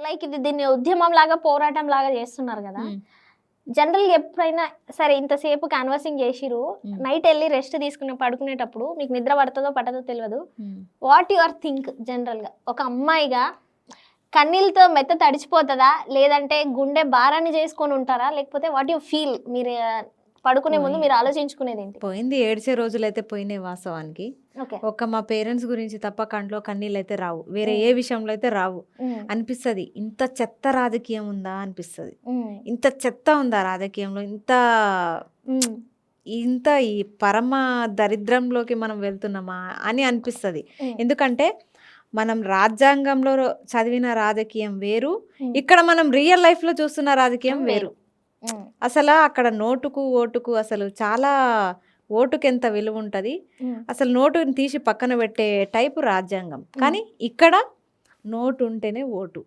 Like ఇది దీన్ని ఉద్యమం లాగా పోరాటం లాగా చేస్తున్నారు కదా. ఉమ్. జనరల్ ఎప్పుడైనా సరే ఇంతసేపు క్యాన్వాసింగ్ చేసిరు. నైట్ వెళ్ళి రెస్ట్ తీసుకుని పడుకునేటప్పుడు మీకు నిద్ర పడుతుందో పట్టదో తెలియదు. వాట్ యువర్ థింక్ జనరల్గా? ఒక అమ్మాయిగా కన్నీళ్ళతో మెత్త తడిచిపోతుందా లేదంటే గుండె భారాన్ని చేసుకొని ఉంటారా? లేకపోతే వాట్ యు ఫీల్ మీరు పడుకునే ముందు మీరు ఆలోచించుకునేది ఏంటి పోయింది ఏడ్చే రోజులైతే పోయినాయి వాస్తవానికి. ఒక్క మా పేరెంట్స్ గురించి తప్ప కంట్లో కన్నీళ్ళు అయితే రావు. వేరే ఏ విషయంలో అయితే రావు అనిపిస్తుంది. ఇంత చెత్త రాజకీయం ఉందా అనిపిస్తుంది. ఇంత చెత్త ఉందా రాజకీయంలో? ఇంత ఇంత ఈ పరమ దరిద్రంలోకి మనం వెళ్తున్నామా అని అనిపిస్తుంది. ఎందుకంటే మనం రాజ్యాంగంలో చదివిన రాజకీయం వేరు. ఇక్కడ మనం రియల్ లైఫ్లో చూస్తున్న రాజకీయం వేరు. అసలు అక్కడ నోటుకు ఓటుకు అసలు చాలా ఓటుకి ఎంత విలువ ఉంటుంది అసలు నోటుని తీసి పక్కన పెట్టే టైపు రాజ్యాంగం. కానీ ఇక్కడ నోటు ఉంటేనే ఓటు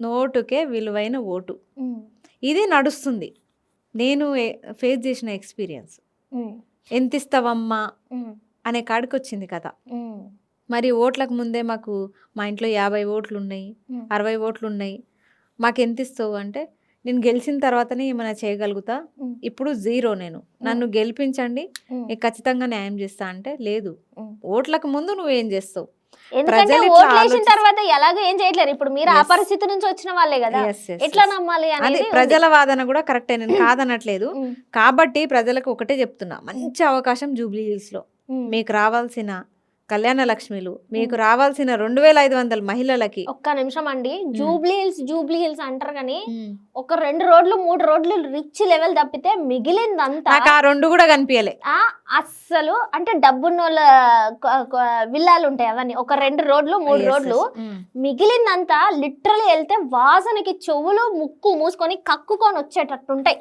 నోటుకే విలువైన ఓటు. ఇది నడుస్తుంది. నేను ఫేస్ చేసిన ఎక్స్పీరియన్స్. ఎంత ఇస్తావమ్మా అనే కాడికి వచ్చింది కథ మరి ఓట్లకు ముందే మాకు మా ఇంట్లో యాభై ఓట్లు ఉన్నాయి. అరవై ఓట్లు ఉన్నాయి మాకు ఎంత ఇస్తావు అంటే నేను గెలిచిన తర్వాతనే ఏమైనా చేయగలుగుతా. ఇప్పుడు జీరో నేను. నన్ను గెలిపించండి. నీకు ఖచ్చితంగా న్యాయం చేస్తా అంటే లేదు. ఓట్లకు ముందు నువ్వేం చేస్తావు? ఎందుకంటే. తర్వాత ఎలాగో ఏం చేయట్లేరు. ఇప్పుడు మీరు ఆ. పరిస్థితి నుంచి వచ్చిన వాళ్ళే కదా. ఎట్లా. నమ్మాలి అది. ప్రజల వాదన కూడా కరెక్టే. నేను కాదనట్లేదు. కాబట్టి ప్రజలకు ఒకటే చెప్తున్నా. మంచి అవకాశం జూబ్లీ హిల్స్లో. మీకు రావాల్సిన కళ్యాణ లక్ష్మిలు. మీకు రావాల్సిన రెండు వేల ఐదు వందల మహిళలకి ఒక్క నిమిషం అండి. జూబ్లీ హిల్స్ జూబ్లీ హిల్స్ అంటారు కానీ. ఒక రెండు రోడ్లు మూడు రోడ్లు రిచ్ లెవెల్ తప్పితే మిగిలిందంతా నాకు ఆ రెండు కూడా కనిపించలే ఆ అస్సలు అంటే డబ్బున్నోళ్ళ విల్లాలు ఉంటాయి అవన్నీ. ఒక రెండు రోడ్లు మూడు రోడ్లు. మిగిలిందంతా లిటరలీ వెళ్తే వాసనకి చెవులు ముక్కు మూసుకొని కక్కుకొని వచ్చేటట్టు ఉంటాయి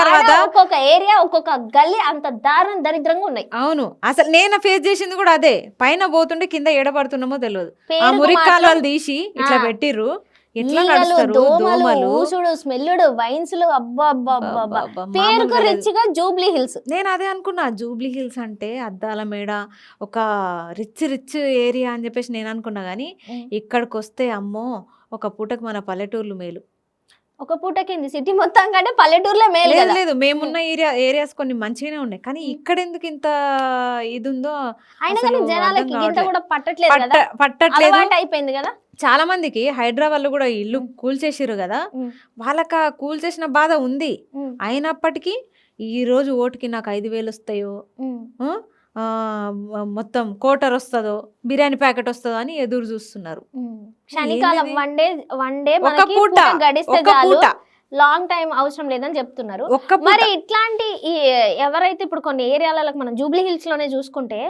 తర్వాత ఒక్కొక్క ఏరియా ఒక్కొక్క గల్లీ అంత దారుణ దరిద్రంగా ఉన్నాయి. అవును. అసలు నేను ఫేస్ చేసింది కూడా అదే. పైన పోతుంటే కింద ఎడబడుతున్నామో తెలియదు ఆ పేరుకు మురికి మాత్రం కాలువలు తీసి ఇట్లా. పెట్టిర్రు. ఎట్లా నడుస్తారు దోమలు స్మెల్లుడు అబ్బా అబ్బా అబ్బా పేరుకు జూబ్లీ హిల్స్. నేను అదే అనుకున్నా జూబ్లీ హిల్స్ అంటే అద్దాల మేడ ఒక రిచ్ రిచ్ ఏరియా అని చెప్పేసి నేను అనుకున్నా కానీ ఇక్కడికి వస్తే అమ్మో ఒక పూటకు మన పల్లెటూర్లు మేలు. ఒక పూట కింది సిటీ మొత్తం కంటే పల్లెటూరులో మేలు లేదు మేమున్న ఏరియా ఏరియాస్ కొన్ని మంచిగానే ఉన్నాయి. కానీ ఇక్కడ ఎందుకు ఇంత ఇది ఉందో అయినా అసలు కానీ జనాలకి ఇంత. కూడా పట్టట్లేదు కదా. పట్టట్లేదు. అయిపోయింది కదా. చాలా మందికి హైదరాబాద్లో కూడా ఇల్లు కూల్చేసిర్రు కదా. వాళ్ళకి ఆ కూల్చేసిన బాధ ఉంది. అయినప్పటికీ ఈ రోజు ఓటుకి నాకు ఐదు వేలు వస్తాయో మొత్తం కోటర్ వస్తుందో బిర్యానీ ప్యాకెట్ వస్తుందో అని ఎదురు చూస్తున్నారు. క్షణికాలం ఏంటిది? వన్ డే వన్ డే మనకి పూట గడిస్తే చాలు. లాంగ్ టైం అవసరం లేదని చెప్తున్నారు. మరి ఇట్లాంటి ఎవరైతే ఇప్పుడు కొన్ని ఏరియాలలో మనం జూబ్లీ హిల్స్లోనే చూసుకుంటే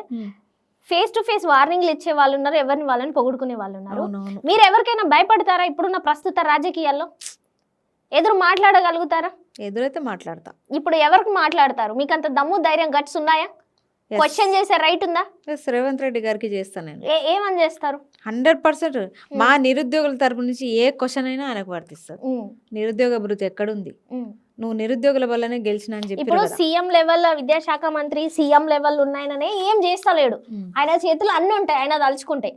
ఫేస్ టు ఫేస్ వార్నింగ్లు ఇచ్చే వాళ్ళు ఉన్నారు ఎవరిని వాళ్ళని పొగుడుకునే వాళ్ళు ఉన్నారు. మీరు ఎవరికైనా భయపడతారా ఇప్పుడున్న ప్రస్తుత రాజకీయాల్లో? ఎదురు మాట్లాడగలుగుతారా? ఎదురైతే మాట్లాడతా. ఇప్పుడు ఎవరికి మాట్లాడతారు? మీకు అంత దమ్ము ధైర్యం గట్స్ ఉన్నాయా. క్వశ్చన్ చేసే రైట్ ఉందా? రేవంత్ రెడ్డి గారికి చేస్తాను నేను. ఏమని చేస్తారు? హండ్రెడ్ పర్సెంట్ మా నిరుద్యోగుల తరపు నుంచి ఏ క్వశ్చన్ అయినా ఆయనకు వర్తిస్తుంది. ఉమ్, నిరుద్యోగ భృతి ఎక్కడుంది? ఉమ్. నువ్వు నిరుద్యోగుల వల్లనే గెలిచిన అని చెప్పి ఇప్పుడు సీఎం లెవెల్ విద్యాశాఖ మంత్రి సీఎం లెవెల్ ఉన్నాయననే ఏం చేస్తలేడు. ఆయన చేతులు అన్ని ఉంటాయి ఆయన తలుచుకుంటాయి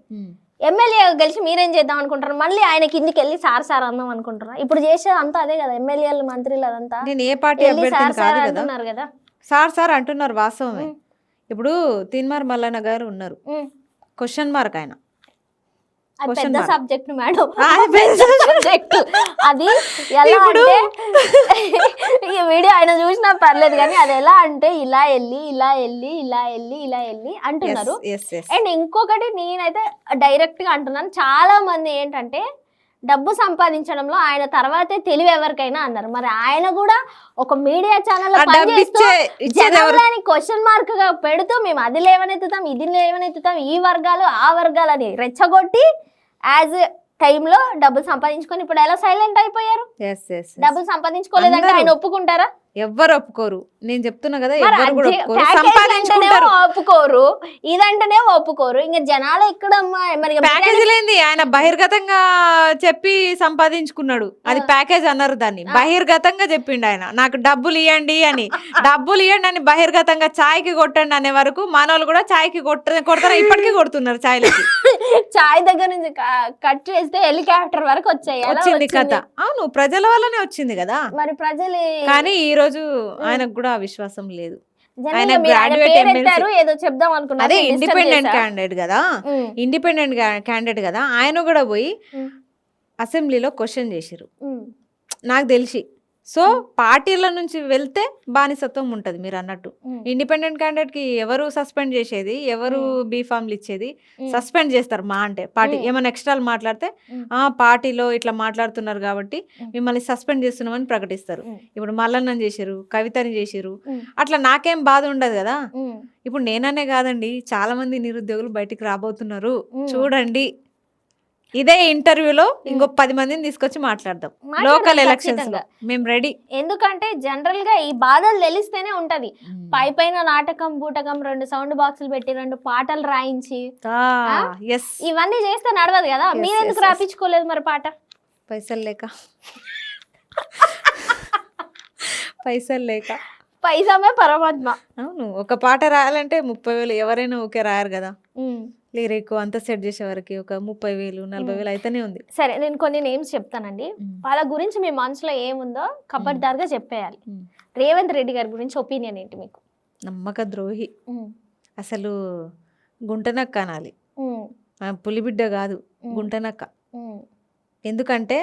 ఎమ్మెల్యే గెలిచి మీరేం చేద్దాం అనుకుంటారు? మళ్ళీ ఆయన కిందికి వెళ్ళి సార్ సార్ అందాం అనుకుంటారా? ఇప్పుడు చేసేది అంతా అదే కదా ఎమ్మెల్యేలు మంత్రులు అదంతా. నేను ఏ పార్టీ అంటున్నారు కదా. సార్ సార్ అంటున్నారు వాస్తవమే. ఇప్పుడు తీన్మార్ మల్లన్న గారు ఉన్నారు. క్వశ్చన్ మార్క్ ఆయన. పెద్ద. Subject madam. అది పెద్ద సబ్జెక్ట్ అది ఎలా అంటే ఈ వీడియో ఆయన చూసినా పర్లేదు కానీ అది ఎలా అంటే ఇలా వెళ్ళి ఇలా వెళ్ళి ఇలా వెళ్ళి ఇలా వెళ్ళి అంటున్నారు. అండ్ ఇంకొకటి నేనైతే డైరెక్ట్గా అంటున్నాను. చాలా మంది ఏంటంటే డబ్బు సంపాదించడంలో ఆయన తర్వాతే తెలివి ఎవరికైనా అన్నారు. మరి ఆయన కూడా ఒక మీడియా ఛానల్ జనంలోని క్వశ్చన్ మార్క్గా పెడుతూ మేము అది లేవనెత్తుతాం ఇది లేవనెత్తుతాం ఈ వర్గాలు ఆ వర్గాలని రెచ్చగొట్టి యాజ్ టైంలో డబ్బులు సంపాదించుకొని ఇప్పుడు ఎలా సైలెంట్ అయిపోయారు? డబ్బులు సంపాదించుకోలేదంటే. ఆయన ఒప్పుకుంటారా? ఎవ్వరు ఒప్పుకోరు. నేను చెప్తున్నా కదా ఎవ్వరు కూడా ఒప్పుకోరు. సంపాదించుకుంటారు. ఒప్పుకోరు. ఇదంటేనే ఒప్పుకోరు. ఇంకా జనాలు ఎక్కడ మరి ప్యాకేజీ లేంది ఆయన బహిర్గతంగా చెప్పి సంపాదించుకున్నాడు. అది ప్యాకేజ్ అన్నారు దాన్ని. బహిర్గతంగా చెప్పిండు ఆయన. నాకు డబ్బులు ఇవ్వండి అని. డబ్బులు ఇవ్వండి అని బహిర్గతంగా ఛాయ్కి కొట్టండి అనే వరకు మనోళ్ళు కూడా ఛాయ్కి కొట్ట కొడతారు. ఇప్పటికీ కొడుతున్నారు ఛాయ్లకి. చాయ్ దగ్గర నుంచి కట్ చేస్తే హెలికాప్టర్ వరకు వచ్చాయి. వచ్చింది? కథ? అవును ప్రజల వల్లనే వచ్చింది కదా. మరి ప్రజలు కానీ ఈ రోజు ఆయనకు కూడా ఆ విశ్వాసం లేదు. ఏదో చెప్దాం అదే ఇండిపెండెంట్. క్యాండిడేట్ కదా. ఇండిపెండెంట్ క్యాండిడేట్ కదా. ఆయన కూడా పోయి అసెంబ్లీలో క్వశ్చన్ చేసిరు నాకు తెలిసి. సో పార్టీల నుంచి వెళ్తే బానిసత్వం ఉంటది మీరు అన్నట్టు ఇండిపెండెంట్ క్యాండిడేట్కి ఎవరు సస్పెండ్ చేసేది ఎవరు బీ ఫామ్లు ఇచ్చేది సస్పెండ్ చేస్తారు మా అంటే పార్టీ. ఏమైనా ఎక్స్ట్రాలు మాట్లాడితే. ఆ పార్టీలో ఇట్లా మాట్లాడుతున్నారు కాబట్టి మ్మ్. మిమ్మల్ని సస్పెండ్ చేస్తున్నామని ప్రకటిస్తారు. ఇప్పుడు మల్లన్నని చేసిరు కవితని చేసిరు మ్మ్. అట్లా నాకేం బాధ ఉండదు కదా ఇప్పుడు నేననే కాదండి చాలా మంది నిరుద్యోగులు బయటికి రాబోతున్నారు. చూడండి ఇదే ఇంటర్వ్యూలో ఇంకో పది మందిని తీసుకొచ్చి మాట్లాడదాం. Local elections. మేము రెడీ ఎందుకంటే జనరల్గా ఈ బాధలు తెలిస్తేనే ఉంటది. పై పైన నాటకం బూటకం రెండు సౌండ్ బాక్సులు పెట్టి రెండు పాటలు రాయించి ఇవన్నీ చేస్తే నడవదు కదా? మీరెందుకు. రాపించుకోలేదు మరి పాట? పైసలు లేక. పైసలు లేక. పైసామే పరమాత్మ. అవును ఒక పాట రాయాలంటే ముప్పై వేలు ఎవరైనా ఓకే రాయరు కదా. లిరిక్ అంతా సెట్ చేసే వరకు ఒక ముప్పై వేలు నలభై వేలు అయితేనే ఉంది. సరే నేను కొన్ని నేమ్స్ చెప్తానండి. వాళ్ళ గురించి మీ మనసులో ఏముందో కబడ్దారుగా చెప్పేయాలి. రేవంత్ రెడ్డి గారి గురించి ఒపీనియన్ ఏంటి మీకు? నమ్మక ద్రోహి. అసలు గుంటనక్క అనాలి. పులిబిడ్డ కాదు గుంటనక్క ఎందుకంటే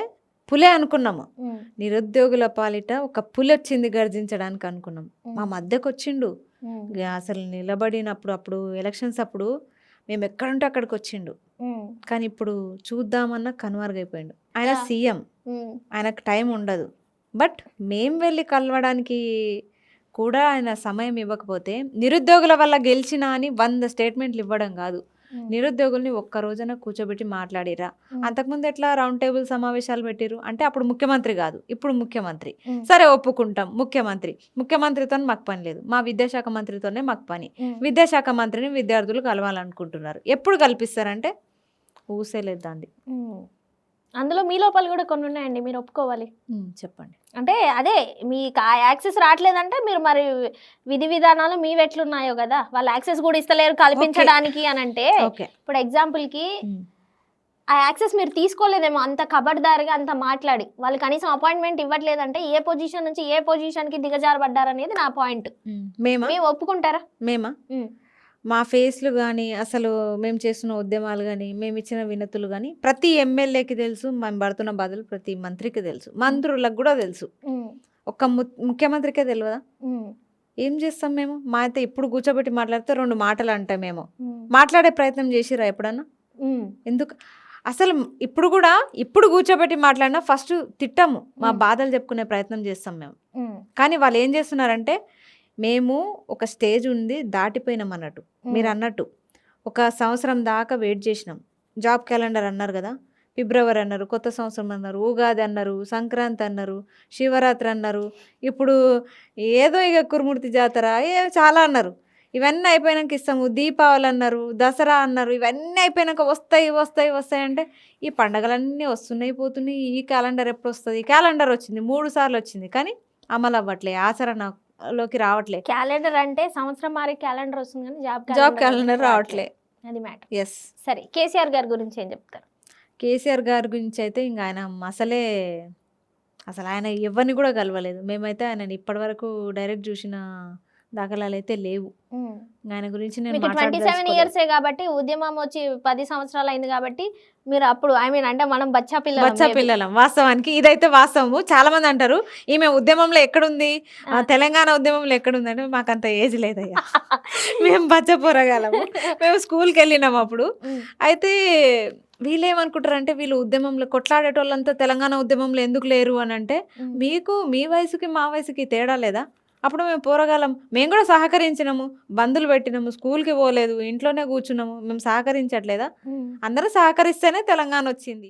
పులే అనుకున్నాము. నిరుద్యోగుల పాలిట ఒక పులి వచ్చింది గర్జించడానికి అనుకున్నాం. మా మధ్యకు వచ్చిండు అసలు నిలబడినప్పుడు అప్పుడు ఎలక్షన్స్ అప్పుడు మేము ఎక్కడుంటే అక్కడికి వచ్చిండు కానీ ఇప్పుడు చూద్దామన్నా కనుమరుగైపోయిండు. ఆయన. సీఎం. ఆయనకు టైం ఉండదు. బట్ మేం వెళ్ళి కలవడానికి కూడా ఆయన సమయం ఇవ్వకపోతే నిరుద్యోగుల వల్ల గెలిచినా అని వంద స్టేట్మెంట్లు ఇవ్వడం కాదు. నిరుద్యోగుల్ని ఒక్క రోజున కూర్చోబెట్టి మాట్లాడిరా. అంతకుముందు ఎట్లా రౌండ్ టేబుల్ సమావేశాలు పెట్టిరు అంటే అప్పుడు ముఖ్యమంత్రి కాదు. ఇప్పుడు ముఖ్యమంత్రి. సరే ఒప్పుకుంటాం. ముఖ్యమంత్రి. ముఖ్యమంత్రితో మాకు పని లేదు. మా విద్యాశాఖ మంత్రితోనే మాకు పని. విద్యాశాఖ మంత్రిని విద్యార్థులు కలవాలనుకుంటున్నారు. ఎప్పుడు కల్పిస్తారంటే? ఊసేలేదండి ఉమ్. అందులో మీ లోపాలు కూడా కొన్ని ఉన్నాయండి మీరు ఒప్పుకోవాలి. చెప్పండి. అంటే అదే మీకు ఆ యాక్సెస్ రావట్లేదంటే మీరు మరి విధి విధానాలు మీవి ఎట్లున్నాయో కదా వాళ్ళు యాక్సెస్ కూడా ఇస్తలేరు కల్పించడానికి అని అంటే ఇప్పుడు ఎగ్జాంపుల్కి ఆ యాక్సెస్ మీరు తీసుకోలేదేమో అంత కబడ్దారిగా అంత మాట్లాడి వాళ్ళు కనీసం అపాయింట్మెంట్ ఇవ్వట్లేదంటే ఏ పొజిషన్ నుంచి ఏ పొజిషన్కి దిగజారబడ్డారనేది నా పాయింట్. మేమా? ఒప్పుకుంటారా? మేమా? మా ఫేస్లు కానీ అసలు మేము చేస్తున్న ఉద్యమాలు కానీ మేము ఇచ్చిన వినతులు కానీ ప్రతి ఎమ్మెల్యేకి తెలుసు మేము పడుతున్న బాధలు ప్రతి మంత్రికి తెలుసు మంత్రులకు కూడా తెలుసు. ఒక్క ము- ముఖ్యమంత్రికే తెలియదా ఏం చేస్తాం మేము? మా అయితే ఇప్పుడు కూర్చోబెట్టి మాట్లాడితే రెండు మాటలు అంటాం మేము ఉమ్, మాట్లాడే ప్రయత్నం చేసిరా ఎప్పుడన్నా? ఎందుకు? అసలు ఇప్పుడు కూడా ఇప్పుడు కూర్చోబెట్టి మాట్లాడినా ఫస్ట్ తిట్టము. మా. బాధలు చెప్పుకునే ప్రయత్నం చేస్తాం మేము. కానీ వాళ్ళు ఏం చేస్తున్నారంటే మేము ఒక స్టేజ్ ఉంది దాటిపోయినాం అన్నట్టు. మీరు అన్నట్టు ఒక సంవత్సరం దాకా వెయిట్ చేసినాం. జాబ్ క్యాలెండర్ అన్నారు కదా? ఫిబ్రవరి అన్నారు కొత్త సంవత్సరం అన్నారు ఉగాది అన్నారు సంక్రాంతి అన్నారు శివరాత్రి అన్నారు. ఇప్పుడు ఏదో ఇక కురుమూర్తి జాతర ఏ చాలా అన్నారు. ఇవన్నీ అయిపోయినాక ఇస్తాము. దీపావళి అన్నారు దసరా అన్నారు. ఇవన్నీ అయిపోయినాక వస్తాయి వస్తాయి వస్తాయి అంటే ఈ పండగలన్నీ వస్తున్నాయి పోతున్నాయి. ఈ క్యాలెండర్ ఎప్పుడు వస్తుంది? ఈ క్యాలెండర్ వచ్చింది మూడు సార్లు వచ్చింది. కానీ అమలు అవ్వట్లే. ఆచరణలోకి రావట్లే. క్యాలెండర్ అంటే సంవత్సరం మారే క్యాలెండర్ వస్తుంది కానీ జాబ్ జాబ్ క్యాలెండర్ రావట్లే. అది మ్యాటర్. ఎస్ సరే కేసీఆర్ గారి గురించి ఏం చెప్తారు? కేసీఆర్ గారి గురించి అయితే ఇంకా ఆయన అసలే అసలు ఆయన ఎవరిని కూడా కలవలేదు. మేమైతే ఆయనని ఇప్పటివరకు డైరెక్ట్ చూసిన దాఖలాలు అయితే లేవు ఆయన గురించి నేను ట్వంటీ సెవెన్. ఇయర్సే కాబట్టి ఉద్యమం వచ్చి పది సంవత్సరాలు అయింది కాబట్టి మీరు అప్పుడు ఐ మీన్ అంటే మనం బచ్చా పిల్లలు బచ్చా పిల్లలం వాస్తవానికి ఇదైతే వాస్తవము. చాలా మంది అంటారు ఈమె ఉద్యమంలో ఎక్కడుంది? తెలంగాణ ఉద్యమంలో ఎక్కడుంది అంటే మాకు అంత ఏజ్ లేదయ్యా. మేము బచ్చ పోరగాలము మేము స్కూల్కి వెళ్ళినాం అప్పుడు. అయితే వీళ్ళు ఏమనుకుంటారు అంటే వీళ్ళు ఉద్యమంలో కొట్లాడేటోళ్ళంతా తెలంగాణ ఉద్యమంలో ఎందుకు లేరు అని అంటే మీకు మీ వయసుకి మా వయసుకి తేడా లేదా? అప్పుడు మేము పోరగాలం మేము కూడా సహకరించినాము. బంధులు పెట్టినాము. స్కూల్కి పోలేదు. ఇంట్లోనే కూర్చున్నాము. మేము సహకరించట్లేదా? అందరూ సహకరిస్తేనే తెలంగాణ వచ్చింది.